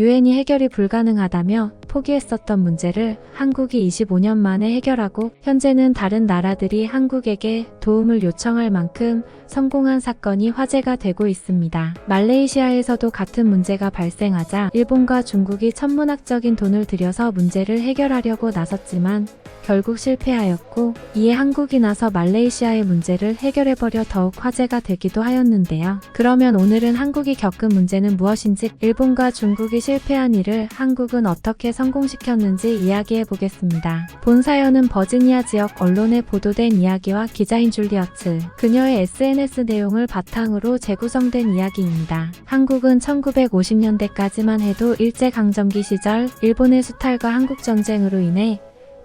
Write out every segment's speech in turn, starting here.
유엔이 해결이 불가능하다며 포기했었던 문제를 한국이 25년 만에 해결하고 현재는 다른 나라들이 한국에게 도움을 요청할 만큼 성공한 사건이 화제가 되고 있습니다. 말레이시아에서도 같은 문제가 발생하자 일본과 중국이 천문학적인 돈을 들여서 문제를 해결하려고 나섰지만 결국 실패하였고 이에 한국이 나서 말레이시아의 문제를 해결해버려 더욱 화제가 되기도 하였는데요. 그러면 오늘은 한국이 겪은 문제는 무엇인지 일본과 중국이 실패한 일을 한국은 어떻게 성공시켰는지 이야기해 보겠습니다. 본 사연은 버지니아 지역 언론에 보도된 이야기와 기자인 줄리어츠, 그녀의 SNS 내용을 바탕으로 재구성된 이야기입니다. 한국은 1950년대까지만 해도 일제강점기 시절 일본의 수탈과 한국전쟁으로 인해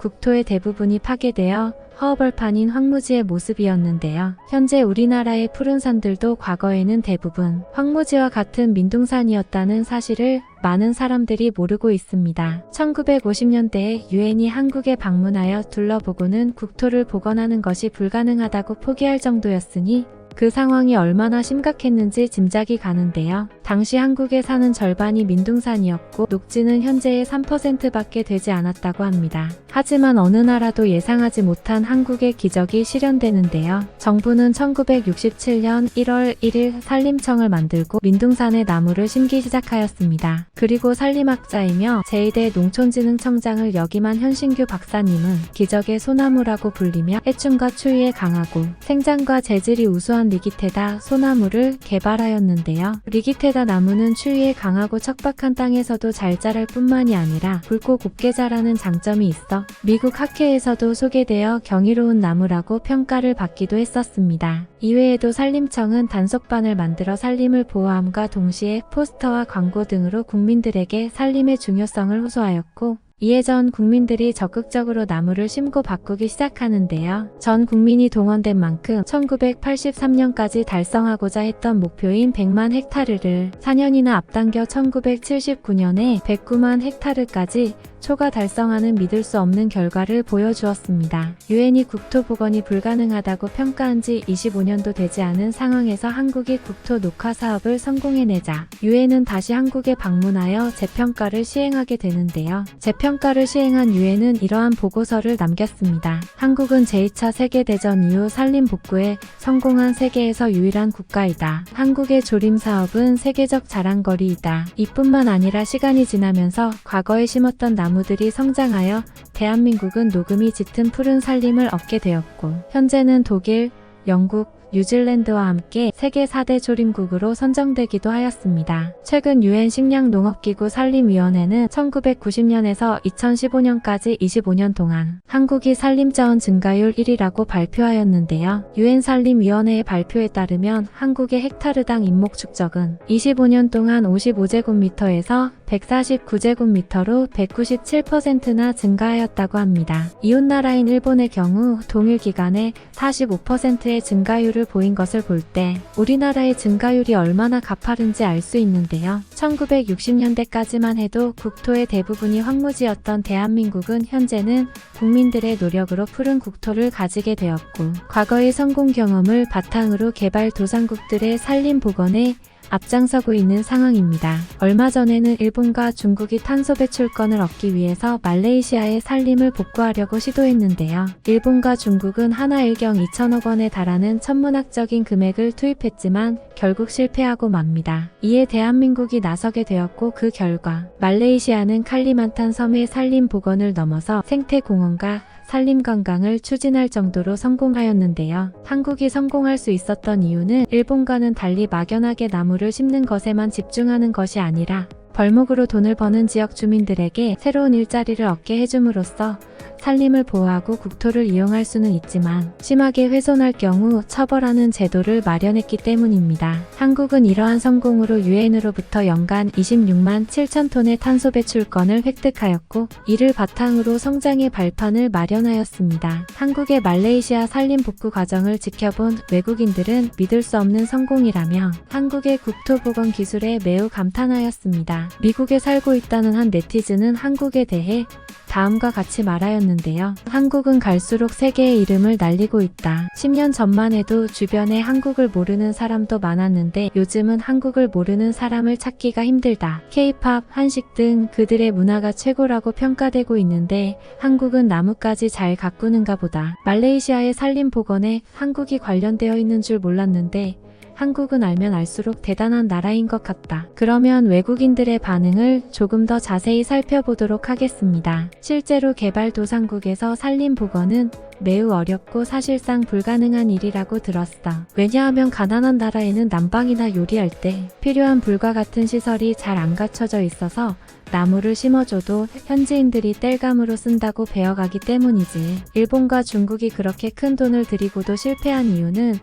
국토의 대부분이 파괴되어 허허벌판인 황무지의 모습이었는데요. 현재 우리나라의 푸른 산들도 과거에는 대부분 황무지와 같은 민둥산이었다는 사실을 많은 사람들이 모르고 있습니다. 1950년대에 유엔이 한국에 방문하여 둘러보고는 국토를 복원하는 것이 불가능하다고 포기할 정도였으니 그 상황이 얼마나 심각했는지 짐작이 가는데요. 당시 한국에 사는 절반이 민둥산이었고 녹지는 현재의 3%밖에 되지 않았다고 합니다. 하지만 어느 나라도 예상하지 못한 한국의 기적이 실현되는데요. 정부는 1967년 1월 1일 산림청을 만들고 민둥산에 나무를 심기 시작하였습니다. 그리고 산림학자이며 제2대 농촌진흥청장을 역임한 현신규 박사님은 기적의 소나무라고 불리며 해충과 추위에 강하고 생장과 재질이 우수한 리기테다 소나무를 개발하였는데요. 리기테다 나무는 추위에 강하고 척박한 땅에서도 잘 자랄 뿐만이 아니라 굵고 곱게 자라는 장점이 있어 미국 학회에서도 소개되어 경이로운 나무라고 평가를 받기도 했었습니다. 이외에도 산림청은 단속반을 만들어 산림을 보호함과 동시에 포스터와 광고 등으로 국민들에게 산림의 중요성을 호소하였고 이에 전 국민들이 적극적으로 나무를 심고 바꾸기 시작하는데요. 전 국민이 동원된 만큼 1983년까지 달성하고자 했던 목표인 100만 헥타르를 4년이나 앞당겨 1979년에 109만 헥타르까지 초과 달성하는 믿을 수 없는 결과를 보여주었습니다. 유엔이 국토 복원이 불가능하다고 평가한 지 25년도 되지 않은 상황에서 한국이 국토 녹화 사업을 성공해내자 유엔은 다시 한국에 방문하여 재평가를 시행하게 되는데요. 재평가를 시행한 유엔은 이러한 보고서를 남겼습니다. 한국은 제2차 세계대전 이후 산림 복구에 성공한 세계에서 유일한 국가이다. 한국의 조림 사업은 세계적 자랑거리이다. 이뿐만 아니라 시간이 지나면서 과거에 심었던 나무 들이 성장하여 대한민국은 녹음이 짙은 푸른 산림을 얻게 되었고 현재는 독일, 영국, 뉴질랜드와 함께 세계 4대 조림국으로 선정되기도 하였습니다. 최근 유엔 식량농업기구 산림위원회는 1990년에서 2015년까지 25년 동안 한국이 산림자원 증가율 1위라고 발표하였는데요. 유엔 산림위원회의 발표에 따르면 한국의 헥타르당 인목 축적은 25년 동안 55제곱미터에서 149제곱미터로 197%나 증가하였다고 합니다. 이웃나라인 일본의 경우 동일 기간에 45%의 증가율을 보인 것을 볼 때 우리나라의 증가율이 얼마나 가파른지 알 수 있는데요. 1960년대까지만 해도 국토의 대부분이 황무지였던 대한민국은 현재는 국민들의 노력으로 푸른 국토를 가지게 되었고 과거의 성공 경험을 바탕으로 개발 도상국들의 산림 복원에 앞장서고 있는 상황입니다. 얼마 전에는 일본과 중국이 탄소 배출권을 얻기 위해서 말레이시아의 산림을 복구하려고 시도했는데요. 일본과 중국은 하나 일경 2천억 원에 달하는 천문학적인 금액을 투입했지만 결국 실패하고 맙니다. 이에 대한민국이 나서게 되었고 그 결과 말레이시아는 칼리만탄 섬의 산림 복원을 넘어서 생태공원과 산림 관광을 추진할 정도로 성공하였는데요. 한국이 성공할 수 있었던 이유는 일본과는 달리 막연하게 나무를 심는 것에만 집중하는 것이 아니라 벌목으로 돈을 버는 지역 주민들에게 새로운 일자리를 얻게 해줌으로써 산림을 보호하고 국토를 이용할 수는 있지만 심하게 훼손할 경우 처벌하는 제도를 마련했기 때문입니다. 한국은 이러한 성공으로 유엔으로부터 연간 26만 7천 톤의 탄소 배출권을 획득하였고 이를 바탕으로 성장의 발판을 마련하였습니다. 한국의 말레이시아 산림 복구 과정을 지켜본 외국인들은 믿을 수 없는 성공이라며 한국의 국토 복원 기술에 매우 감탄하였습니다. 미국에 살고 있다는 한 네티즌은 한국에 대해 다음과 같이 말하였는데요. 한국은 갈수록 세계의 이름을 날리고 있다. 10년 전만 해도 주변에 한국을 모르는 사람도 많았는데 요즘은 한국을 모르는 사람을 찾기가 힘들다. 케이팝, 한식 등 그들의 문화가 최고라고 평가되고 있는데 한국은 나무까지 잘 가꾸는가 보다. 말레이시아의 산림 복원에 한국이 관련되어 있는 줄 몰랐는데 한국은 알면 알수록 대단한 나라인 것 같다. 그러면 외국인들의 반응을 조금 더 자세히 살펴보도록 하겠습니다. 실제로 개발도상국에서 산림 복원은 매우 어렵고 사실상 불가능한 일이라고 들었어. 왜냐하면 가난한 나라에는 난방이나 요리할 때 필요한 불과 같은 시설이 잘 안 갖춰져 있어서 나무를 심어줘도 현지인들이 땔감으로 쓴다고 배워가기 때문이지. 일본과 중국이 그렇게 큰 돈을 들이고도 실패한 이유는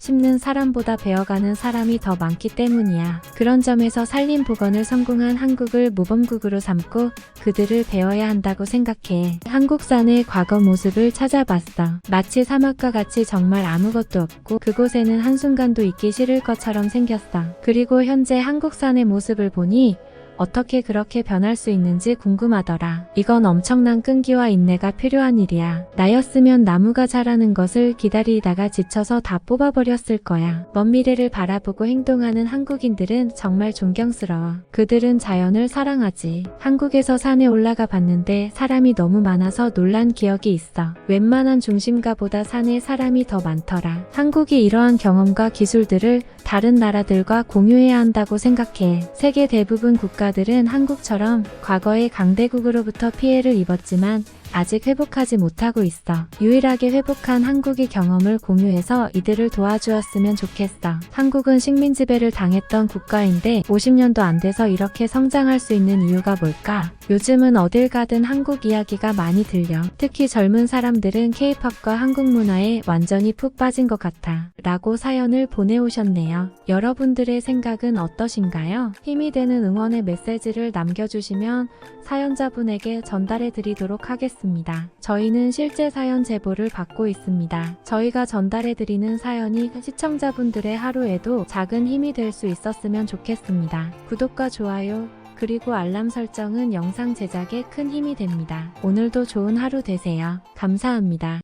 심는 사람보다 배워가는 사람이 더 많기 때문이야. 그런 점에서 산림 복원을 성공한 한국을 모범국으로 삼고 그들을 배워야 한다고 생각해. 한국산의 과거 모습을 찾아봤어. 마치 사막과 같이 정말 아무것도 없고 그곳에는 한순간도 있기 싫을 것처럼 생겼어. 그리고 현재 한국산의 모습을 보니 어떻게 그렇게 변할 수 있는지 궁금하더라. 이건 엄청난 끈기와 인내가 필요한 일이야. 나였으면 나무가 자라는 것을 기다리다가 지쳐서 다 뽑아버렸을 거야. 먼 미래를 바라보고 행동하는 한국인들은 정말 존경스러워. 그들은 자연을 사랑하지. 한국에서 산에 올라가 봤는데 사람이 너무 많아서 놀란 기억이 있어. 웬만한 중심가보다 산에 사람이 더 많더라. 한국이 이러한 경험과 기술들을 다른 나라들과 공유해야 한다고 생각해. 세계 대부분 국가 들은 한국처럼 과거의 강대국으로부터 피해를 입었지만 아직 회복하지 못하고 있어. 유일하게 회복한 한국의 경험을 공유해서 이들을 도와주었으면 좋겠어. 한국은 식민 지배를 당했던 국가인데 50년도 안 돼서 이렇게 성장할 수 있는 이유가 뭘까? 요즘은 어딜 가든 한국 이야기가 많이 들려. 특히 젊은 사람들은 케이팝과 한국 문화에 완전히 푹 빠진 것 같아. 라고 사연을 보내오셨네요. 여러분들의 생각은 어떠신가요? 힘이 되는 응원의 메시지를 남겨주시면 사연자분에게 전달해 드리도록 하겠 습니다. 저희는 실제 사연 제보를 받고 있습니다. 저희가 전달해 드리는 사연이 시청자분들의 하루에도 작은 힘이 될 수 있었으면 좋겠습니다. 구독과 좋아요, 그리고 알람 설정은 영상 제작에 큰 힘이 됩니다. 오늘도 좋은 하루 되세요. 감사합니다.